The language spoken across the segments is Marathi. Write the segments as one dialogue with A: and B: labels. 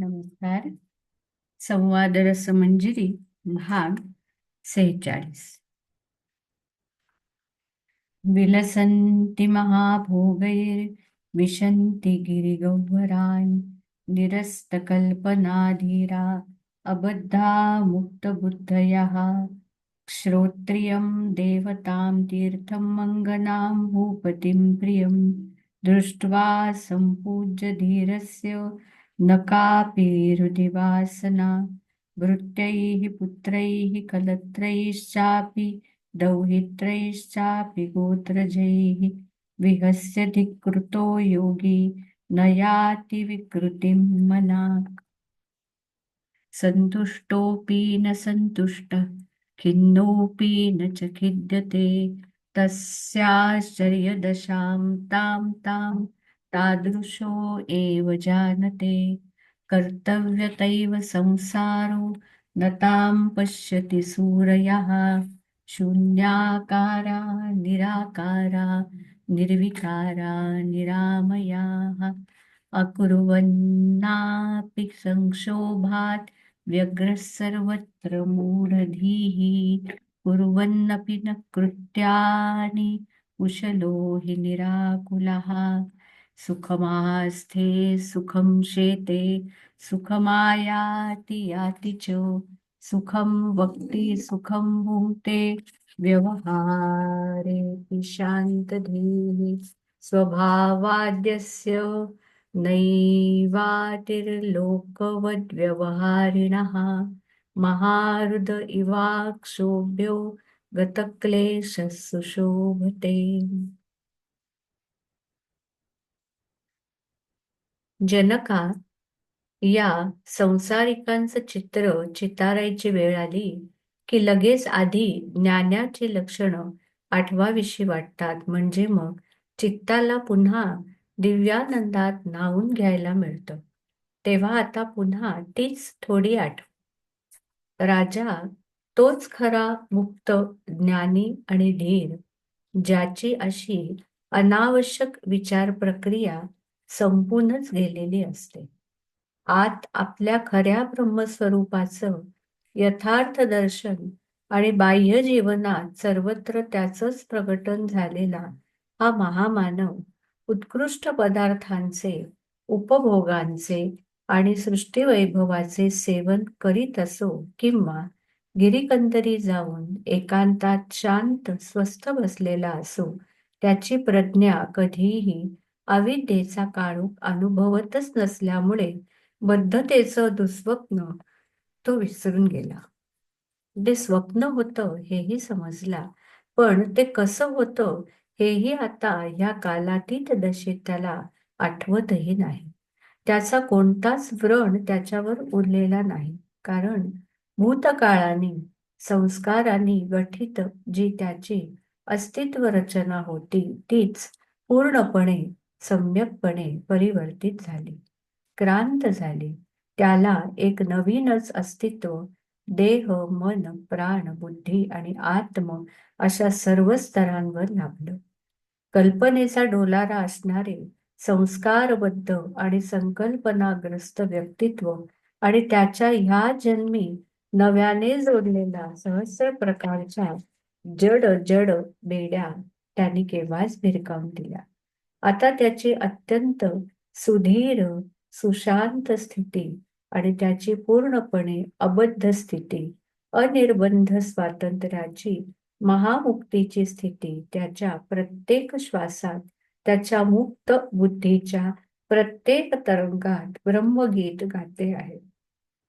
A: नमस्कार. संवाद रसमंजिरी भाग सेहेचाळीस. विलसन्ति महाभोगैर्विशन्ति गिरिगह्वरान् निरस्तकल्पनाधीरा अबद्धा मुक्तबुद्धयः श्रोत्रियं देवतां तीर्थं मङ्गनां भूपतिं प्रियं दृष्ट्वा सम्पूज्य धीरस्य न कापि हृदि वासना भृत्यैः पुत्रैः कलत्रैश्चापि दौहित्रैश्चापि गोत्रजैः विहस्य कृतो योगी न याति विकृतिं मना सन्तुष्टोऽपि न सन्तुष्टः खिन्नोऽपि न च खिद्यते तस्याश्चर्यदशां तां तां तादृशो एव जानते। कर्तव्यतैव संसारो न तां पश्यति सूरयः। शून्याकारा निराकारा निर्विकारा निरामयाः। अकुर्वन्नापि संक्षोभात् व्यग्रः सर्वत्र मूढधीः कुर्वन्नपि न कृत्यानि कुशलो हि निराकुलः। सुखमास्थे सुखं शेते सुखमायाति याति च सुखं वक्ति सुखं भुङ्क्ते व्यवहारे शान्तधीः स्वभावाद्यस्य नैवातिर्लोकवद्व्यवहारिणः महारुद इवाक्षोभ्यो गतक्लेशः सुशोभते जनका या संसारिकांचं चित्र चितारायची वेळ आली की लगेच आधी ज्ञानाची लक्षणं आठवाविषयी वाटतात. म्हणजे मग चित्ताला पुन्हा दिव्यानंदात न्हावून घ्यायला मिळतं. तेव्हा आता पुन्हा तीच थोडी आठव. राजा तोच खरा मुक्त ज्ञानी आणि धीर ज्याची अशी अनावश्यक विचार प्रक्रिया संपूनच गेलेली असते. आत आपल्या खऱ्या ब्रह्मस्वरूपाचं यथार्थ दर्शन आणि बाह्य जीवनात सर्वत्र त्याचंच प्रकटन झालेला हा महामानव उत्कृष्ट पदार्थांचे उपभोगांचे आणि सृष्टीवैभवाचे सेवन करीत असो किंवा गिरीकंदरी जाऊन एकांतात शांत स्वस्थ बसलेला असो त्याची प्रज्ञा कधीही अविद्येचा काळोख अनुभवतच नसल्यामुळे बद्धतेचं दुस्वप्न तो विसरून गेला. ते स्वप्न होतं हेही समजला पण ते कसं होतं हेही आता ह्या कालातीत दशेत त्याला आठवतही नाही. त्याचा कोणताच व्रण त्याच्यावर उरलेला नाही कारण भूतकाळाने संस्काराने गठित जी त्याची अस्तित्व रचना होती तीच पूर्णपणे सम्यकपणे परिवर्तित झाली. क्रांत झाली. त्याला एक नवीनच अस्तित्व देह मन प्राण बुद्धी आणि आत्म अशा सर्व स्तरांवर लाभलं. कल्पनेचा डोलारा असणारे संस्कारबद्ध आणि संकल्पनाग्रस्त व्यक्तित्व आणि त्याच्या ह्या जन्मी नव्याने जोडलेला सहस्र प्रकारच्या जड जड बेड्या त्यांनी केव्हाच भिरकावून दिल्या. आता त्याची अत्यंत सुधीर सुशांत स्थिती आणि त्याची पूर्णपणे अबद्ध स्थिती अनिर्बंध स्वातंत्र्याची महामुक्तीची स्थिती त्याच्या प्रत्येक श्वासात त्याच्या मुक्त बुद्धीच्या प्रत्येक तरंगात ब्रह्मगीत गाते आहे.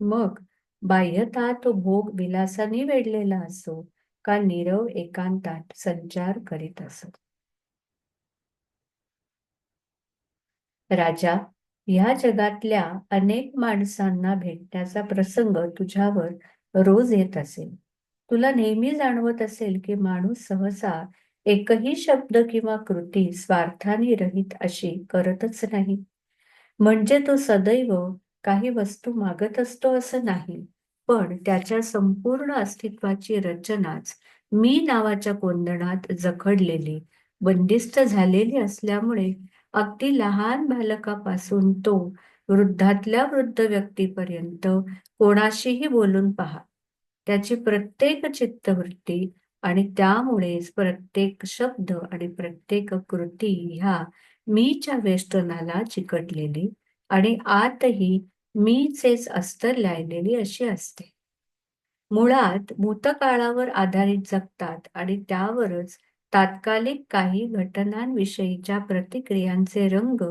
A: मग बाह्यता तो भोग विलासाने वेढलेला असो का नीरव एकांतात संचार करीत असत राजा ह्या जगातल्या अनेक माणसांना भेटण्याचा प्रसंग तुझ्यावर रोज येत असेल. तुला नेहमी जाणवत असेल की माणूस सहसा एकही शब्द किंवा कृती स्वार्थाने रहित अशी करतच नाही. म्हणजे तो सदैव काही वस्तू मागत असतो असं नाही पण त्याच्या संपूर्ण अस्तित्वाची रचनाच मी नावाच्या कोंदणात जखडलेली बंदिस्त झालेली असल्यामुळे अगदी लहान बालकापासून तो वृद्धातल्या वृद्ध व्यक्तीपर्यंत कोणाशीही बोलून पहा. त्याची प्रत्येक चित्तवृत्ती आणि त्यामुळेच प्रत्येक शब्द आणि प्रत्येक कृती ह्या मीच्या वेष्टनाला चिकटलेली आणि आतही मीचेच अस्तर लायलेली अशी असते. मुळात भूतकाळावर आधारित जगतात आणि त्यावरच तात्कालिक काही घटनांविषयीच्या प्रतिक्रियांचे रंग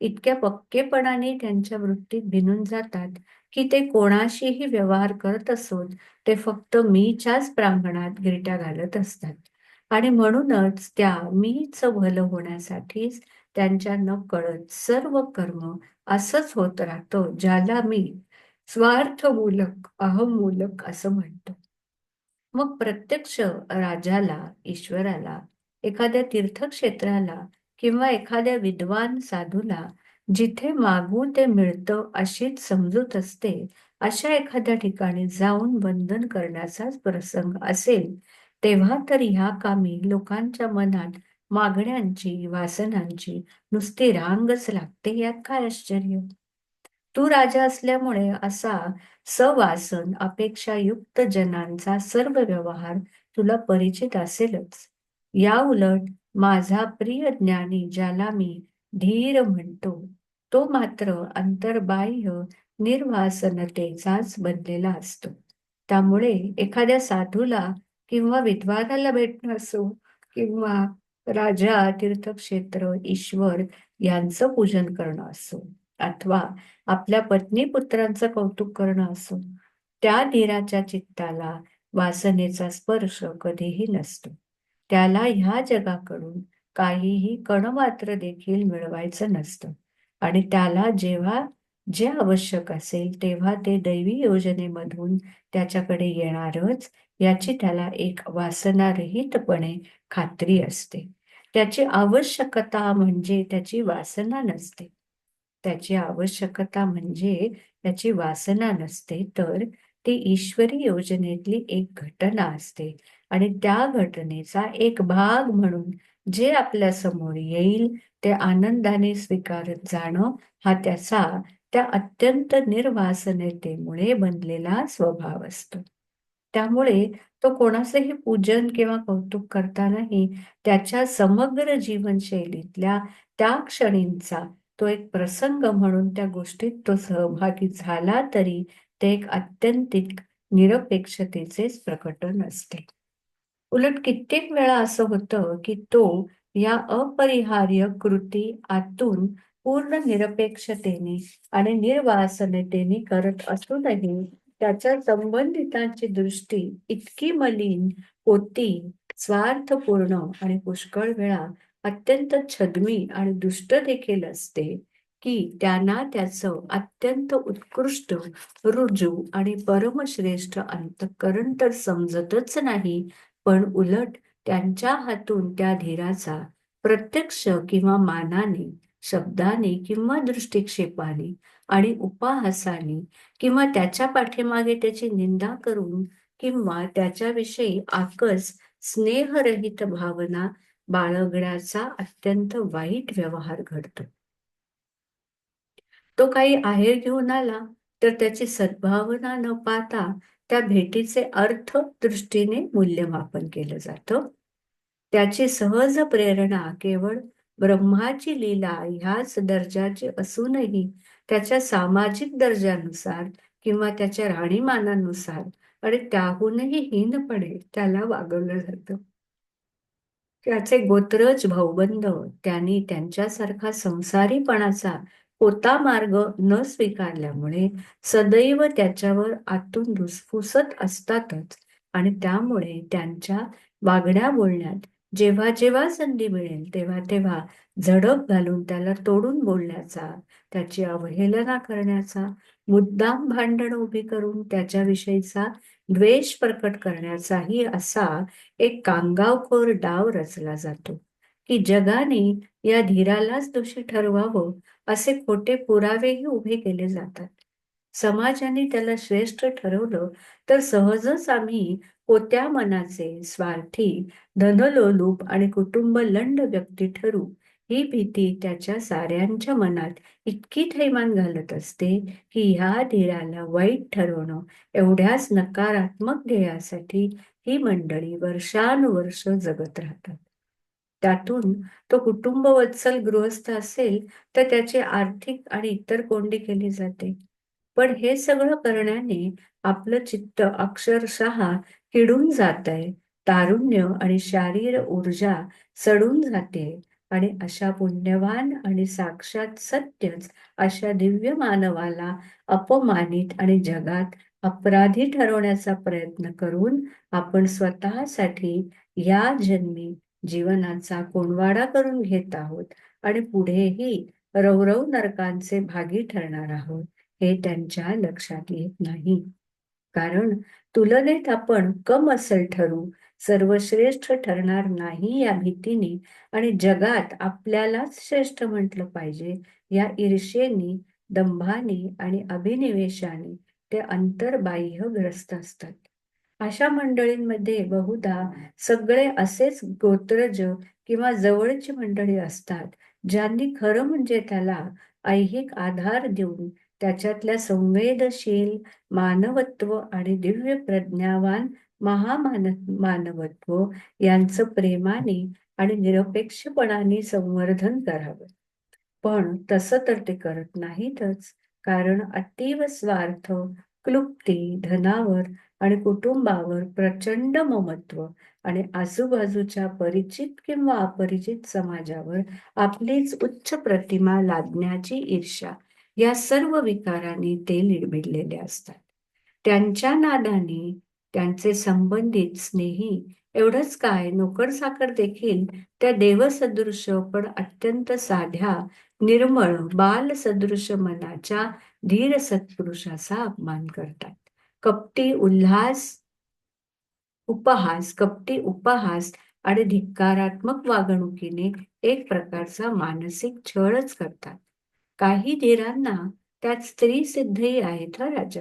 A: इतक्या पक्केपणाने त्यांच्या वृत्तीत भिनून जातात की ते कोणाशीही व्यवहार करत असोत ते फक्त मीच्याच प्रांगणात गिरट्या घालत असतात. आणि म्हणूनच त्या मीच भलं होण्यासाठीच त्यांच्या न कळत सर्व कर्म असंच होत राहतं ज्याला मी स्वार्थमूलक अहमूलक असं म्हणतो. मग प्रत्यक्ष राजाला ईश्वराला एखाद्या तीर्थक्षेत्राला किंवा एखाद्या विद्वान साधूला जिथे मागू ते मिळतं अशीच समजूत असते अशा एखाद्या ठिकाणी जाऊन बंधन करण्याचाच प्रसंग असेल तेव्हा तर ह्या कामी लोकांच्या मनात मागण्यांची वासनांची नुसती रांगच लागते यात काय आश्चर्य? तू राजा असल्यामुळे असा सवासन अपेक्षायुक्त जनांचा सर्व व्यवहार तुला परिचित असेलच. या उलट माझा प्रिय ज्ञानी ज्याला मी धीर म्हणतो तो मात्र अंतर्बाह्य निर्वासनतेचाच बनलेला असतो. त्यामुळे एखाद्या साधूला किंवा विद्वानाला भेटणं असो किंवा राजा तीर्थक्षेत्र ईश्वर यांचं पूजन करणं असो. अथवा आपल्या पत्नी पुत्रांचं कौतुक करणं असो त्या धीराच्या चित्ताला वासनेचा स्पर्श कधीही नसतो. त्याला ह्या जगाकडून काहीही कणमात्र देखील मिळवायचं नसतं. आणि त्याला जेव्हा जे आवश्यक असेल तेव्हा ते दैवी योजनेमधून त्याच्याकडे येणारच याची त्याला एक वासनारहितपणे खात्री असते. त्याची आवश्यकता म्हणजे त्याची वासना नसते. त्याची आवश्यकता म्हणजे त्याची वासना नसते तर ती ईश्वरी योजनेतली एक घटना असते. आणि त्या घटनेचा एक भाग म्हणून जे आपल्यासमोर येईल ते आनंदाने स्वीकारत जाणं हा त्याचा त्या अत्यंत निर्वासनतेमुळे बनलेला स्वभाव असतो. त्यामुळे तो कोणाचंही पूजन किंवा कौतुक करतानाही त्याच्या समग्र जीवनशैलीतल्या त्या क्षणींचा तो एक प्रसंग म्हणून त्या गोष्टीत तो सहभागी झाला तरी ते एक अत्यंतिक निरपेक्षतेचेच प्रकटन असते. उलट कित्येक वेळा असं होतं की तो या अपरिहार्य कृती आतून पूर्ण निरपेक्षतेने आणि निर्वासनतेने करत असूनही त्याच्या संबंधितांची दृष्टी इतकी मलिन होती स्वार्थपूर्ण आणि पुष्कळ वेळा अत्यंत छद्मी आणि दुष्ट देखील असते की त्यांना त्याचं अत्यंत उत्कृष्ट रुजू आणि परमश्रेष्ठ अंतकरण तर समजतच नाही पण उलट त्यांच्या हातून त्या धीराचा प्रत्यक्ष किंवा मानाने शब्दाने किंवा दृष्टिक्षेपाने आणि उपहासाने किंवा त्याच्या पाठीमागे त्याची निंदा करून किंवा त्याच्याविषयी आकस स्नेहरहित भावना बाळगण्याचा अत्यंत वाईट व्यवहार घडतो. तो काही आहेर घेऊन आला तर त्याची सद्भावना न पाहता त्या भेटीचे अर्थ दृष्टीने मूल्यमापन केलं जातं. त्याची सहज प्रेरणा केवळ ब्रह्माची लीला ह्याच दर्जाची असूनही त्याच्या सामाजिक दर्जानुसार किंवा त्याच्या राहणीमानानुसार आणि त्याहूनही हीनपणे त्याला वागवलं जातं. त्याचे गोत्रज भाऊबंद त्यांनी त्यांच्यासारखा संसारीपणाचा होता मार्ग न स्वीकारल्यामुळे सदैव त्याच्यावर आतून धुसफुसत असतातच. आणि त्यामुळे त्यांच्या वागण्या बोलण्यात जेव्हा जेव्हा संधी मिळेल तेव्हा तेव्हा झडप घालून त्याला तोडून बोलण्याचा त्याची अवहेलना करण्याचा मुद्दाम भांडण उभी करून त्याच्याविषयीचा द्वेष प्रकट करण्याचाही असा एक कांगावखोर डाव रचला जातो. की जगाने या धीरालाच दोषी ठरवावं असे खोटे पुरावेही उभे केले जातात. समाजाने त्याला श्रेष्ठ ठरवलं तर सहजच आम्ही कोत्या मनाचे स्वार्थी धनलोलूप आणि कुटुंब लंड व्यक्ती ठरू. ही भीती त्याच्या साऱ्यांच्या मनात इतकी थैमान घालत असते की ह्या धीराला वाईट ठरवणं एवढ्याच नकारात्मक ध्येयासाठी ही मंडळी वर्षानुवर्ष जगत राहतात. त्यातून तो कुटुंब वत्सल गृहस्थ असेल तर त्याची आर्थिक आणि इतर कोंडी केली जाते. पण हे सगळं करण्याने आपलं चित्त अक्षरशः किडून जात आहे तारुण्य आणि शारीर ऊर्जा सडून जाते आणि अशा पुण्यवान आणि साक्षात सत्यच अशा दिव्य मानवाला अपमानित आणि जगात अपराधी ठरवण्याचा प्रयत्न करून आपण स्वतःसाठी या जन्मी जीवनाचा कोणवाडा करून घेत आहोत आणि पुढेही रौरव नरकांचे भागी ठरणार आहोत हे त्यांच्या लक्षात येत नाही. कारण तुलनेत आपण कम असल ठरू सर्वश्रेष्ठ ठरणार नाही या भीतीने आणि जगात आपल्यालाच श्रेष्ठ म्हटलं पाहिजे या ईर्षेने दंभाने आणि अभिनिवेशाने ते अंतर्बाह्य ग्रस्त असतात. अशा मंडळींमध्ये बहुधा सगळे असेच गोत्रज किंवा जवळची मंडळी असतात ज्यांनी खरं म्हणजे त्याला ऐहिक आधार देऊन त्याच्यातल्या संवेदशील मानवत्व आणि दिव्य प्रज्ञावान महामान मानवत्व यांचं प्रेमाने आणि निरपेक्षपणाने संवर्धन करावं. पण तसं तर ते करत नाहीतच कारण अतीव स्वार्थ क्लुप्ती धनावर आणि कुटुंबावर प्रचंड ममत्व आणि आजूबाजूच्या परिचित किंवा अपरिचित समाजावर आपलीच उच्च प्रतिमा लादण्याची ईर्षा या सर्व विकारांनी ते लिडबिडलेले असतात. त्यांच्या नादाने त्यांचे संबंधित स्नेही एवढंच काय नोकर साखर देखील त्या देवसदृश पण अत्यंत साध्या निर्मळ बाल सदृश मनाच्या धीर सत्पुरुषाचा अपमान करतात. कपटी उल्हास उपहास कपटी उपहास आणि धिक्कारात्मक वागणुकीने एक प्रकारचा मानसिक छळच करतात. काही धीरांना त्यात स्त्री सिद्धही आहेत हा राजा.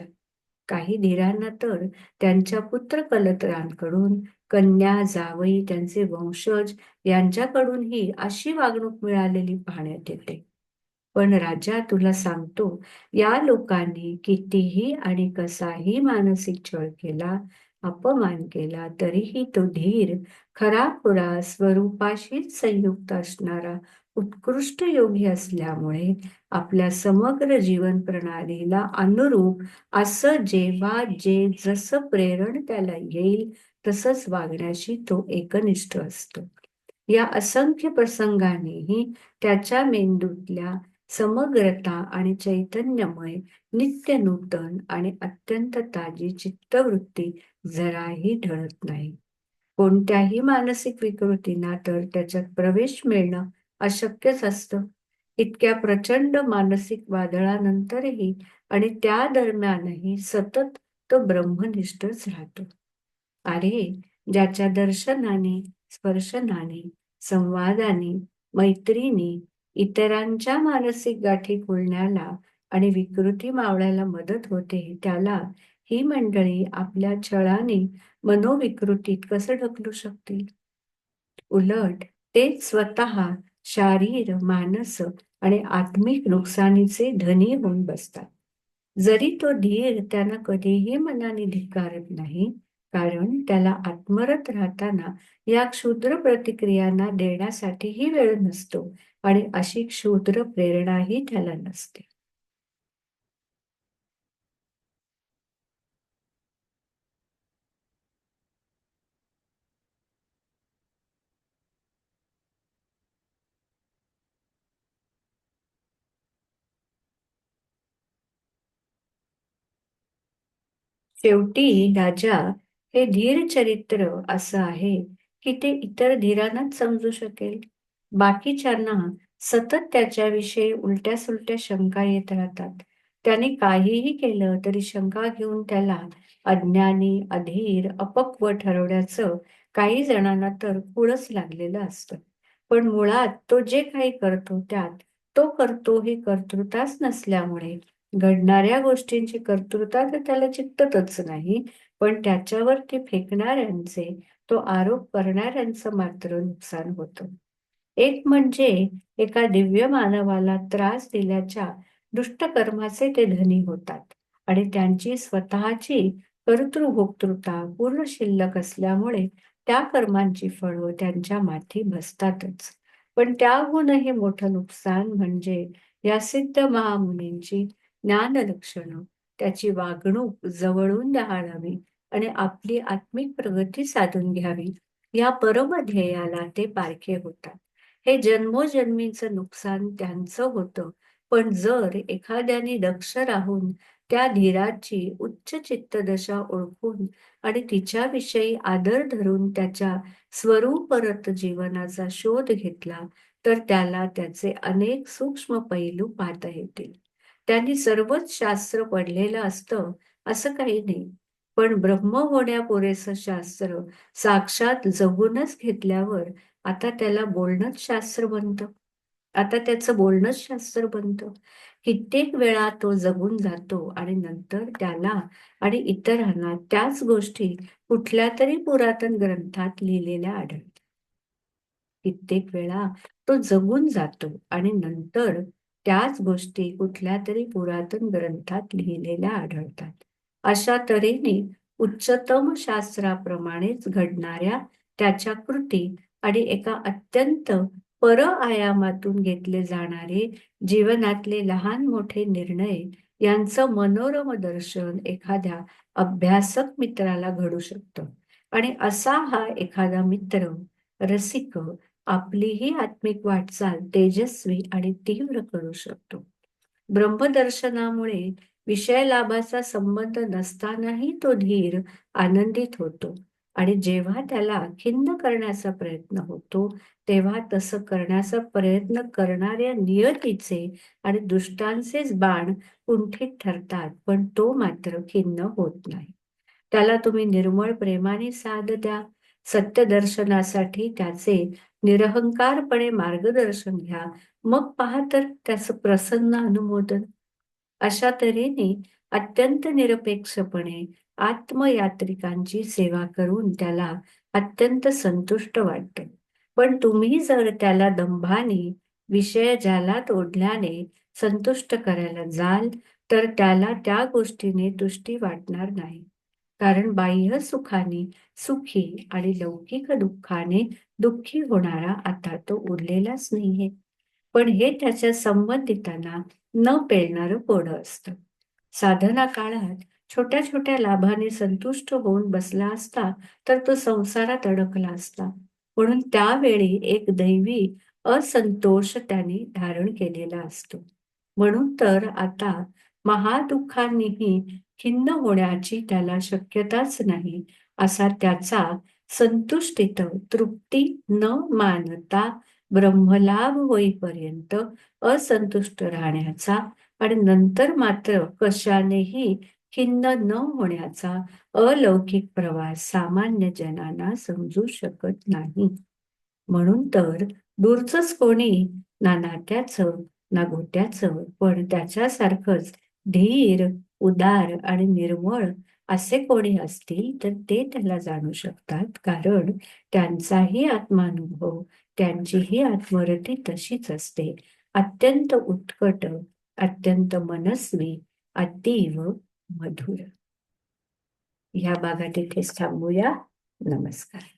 A: काही धीरांना तर त्यांच्या पुत्र कलत्रांकडून कन्या जावई त्यांचे वंशज यांच्याकडूनही अशी वागणूक मिळालेली पाहण्यात येते. पण राजा तुला सांगतो या लोकांनी कितीही आणि कसाही मानसिक छळ केला अपमान केला तरीही तो धीर खरा पुरा स्वरूपाशीच संयुक्त असणारा उत्कृष्ट योगी असल्यामुळे आपल्या समग्र जीवन प्रणालीला अनुरूप असं जेव्हा जे जसं प्रेरण त्याला येईल तसंच वागण्याशी तो एकनिष्ठ असतो. या असंख्य प्रसंगानेही त्याच्या मेंदूतल्या समग्रता आणि चैतन्यमय नित्य नूतन आणि अत्यंत ताजी चित्तवृत्ती जराही ढळत नाही. कोणत्याही मानसिक विकृतींना तर त्याच्यात प्रवेश मिळणं अशक्यच असतं. इतक्या प्रचंड मानसिक वादळानंतरही आणि त्या दरम्यानही सतत तो ब्रह्मनिष्ठच राहतो. अरे ज्याच्या दर्शनाने स्पर्शनाने संवादाने मैत्रीने इतरांच्या मानसिक गाठी खुलण्याला आणि विकृती मावळायला मदत होते त्याला ही मंडळी आपल्या छळाने मनोविकृतीत कसं ढकलू शकतील? उलट ते स्वतः शारीर मानस आणि आत्मिक नुकसानीचे धनी होऊन बसतात. जरी तो धीर त्यांना कधीही मनाने धिकारत नाही कारण त्याला आत्मरत राहताना या क्षुद्र प्रतिक्रियांना देण्यासाठीही वेळ नसतो आणि अशी क्षुद्र प्रेरणाही त्याला नसते. शेवटी राजा हे धीर चरित्र असं आहे की ते इतर धीरांनाच समजू शकेल. बाकीच्यांना सतत त्याच्याविषयी उलट्या सुलट्या शंका येत राहतात. त्याने काहीही केलं तरी शंका घेऊन त्याला अज्ञानी अधीर अपक्व ठरवण्याचं काही जणांना तर कुळच लागलेलं असतं. पण मुळात तो जे काही करतो त्यात तो करतो ही कर्तृताच नसल्यामुळे घडणाऱ्या गोष्टींची कर्तृता तर त्याला चिकटतच नाही पण त्याच्यावरती फेकणाऱ्यांचे तो आरोप करणाऱ्यांचं मात्र नुकसान होतं. एक म्हणजे एका दिव्य मानवाला त्रास दिल्याच्या दुष्टकर्माचे ते धनी होतात आणि त्यांची स्वतःची कर्तृभोक्तृता पूर्ण शिल्लक असल्यामुळे त्या कर्मांची फळं त्यांच्या माथी बसतातच. पण त्याहूनही मोठं नुकसान म्हणजे या सिद्ध महामुनींची ज्ञानलक्षणं. त्याची वागणूक जवळून राहावी आणि आपली आत्मिक प्रगती साधून घ्यावी. या परमध्येयाला ते पारखे होतात. हे जन्मोजन्मीचं नुकसान त्यांचं होतं. पण जर एखाद्याने दक्ष राहून त्या धीराची उच्च चित्तदशा ओळखून आणि तिच्याविषयी आदर धरून त्याच्या स्वरूपरत जीवनाचा शोध घेतला तर त्याला त्याचे अनेक सूक्ष्म पैलू पाहता येतील. त्यांनी सर्वच शास्त्र पडलेलं असतं असं काही नाही. पण ब्रह्म होण्या पुरेसं शास्त्र साक्षात जगूनच घेतल्यावर आता त्याला बोलणंच शास्त्र बनतं. आता त्याचं बोलणंच शास्त्र बनतं. कित्येक वेळा तो जगून जातो आणि नंतर त्याला आणि इतरांना त्याच गोष्टी कुठल्या तरी पुरातन ग्रंथात लिहिलेल्या आढळतात. कित्येक वेळा तो जगून जातो आणि नंतर त्याच गोष्टी कुठल्या तरी पुरातन ग्रंथात लिहिलेल्या आढळतात. अशा तऱ्हेने उच्चतम शास्त्राप्रमाणेच घडणाऱ्या त्याच्या कृती आणि एका अत्यंत पर आयामातून घेतले जाणारे जीवनातले लहान मोठे निर्णय यांचं मनोरम दर्शन एखाद्या अभ्यासक मित्राला घडू शकतं. आणि असा हा एखादा मित्र रसिक आपलीही आत्मिक वाटचाल तेजस्वी आणि तीव्र करू शकतो. ब्रह्मदर्शनामुळे विषय लाभाचा संबंध नसतानाही तो धीर आनंदित होतो आणि जेव्हा त्याला खिन्न करण्याचा प्रयत्न होतो तेव्हा तसं करण्याचा प्रयत्न करणाऱ्या नियतीचे आणि दुष्टांचेच बाण कुंठित ठरतात पण तो मात्र खिन्न होत नाही. त्याला तुम्ही निर्मळ प्रेमाने साथ द्या. सत्यदर्शनासाठी त्याचे निरहंकारपणे मार्गदर्शन घ्या. मग पहा तर त्याचं प्रसन्न अनुमोदन. अशा तऱ्हेने अत्यंत निरपेक्षपणे आत्मयात्रिकांची सेवा करून त्याला अत्यंत संतुष्ट वाटते. पण तुम्ही जर त्याला दंभाने विषय ज्याला ओढल्याने संतुष्ट करायला जाल तर त्याला त्या गोष्टीने तुष्टी वाटणार नाही. कारण बाह्य सुखाने सुखी आणि लौकिक दुःखाने दुःखी होणारा आता तो उरलेलाच नाहीये. पण हे त्याच्या संबंधितांना न पेलणारं कोडं असतं. साधना काळात छोट्या छोट्या लाभाने संतुष्ट होऊन बसला असता तर तो संसारात अडकला असता. म्हणून त्यावेळी एक दैवी असंतोष त्याने धारण केलेला असतो. म्हणून तर आता महादुःखांनीही खिन्न होण्याची त्याला शक्यताच नाही असा त्याचा संतुष्टीत तृप्ती न मानता ब्रह्मलाभ होईपर्यंत असंतुष्ट राहण्याचा आणि नंतर मात्र कशानेही खिन्न न होण्याचा अलौकिक प्रवास सामान्य जनांना समजू शकत नाही. म्हणून तर दूरच कोणी ना नात्याचं ना गोट्याचं पण त्याच्यासारखंच धीर उदार आणि निर्मळ असे कोणी असतील तर ते त्याला जाणू शकतात. कारण त्यांचाही आत्मानुभव त्यांचीही आत्मरती तशीच असते. अत्यंत उत्कट अत्यंत मनस्वी अतीव मधुर. ह्या भागात इथेच थांबूया. नमस्कार.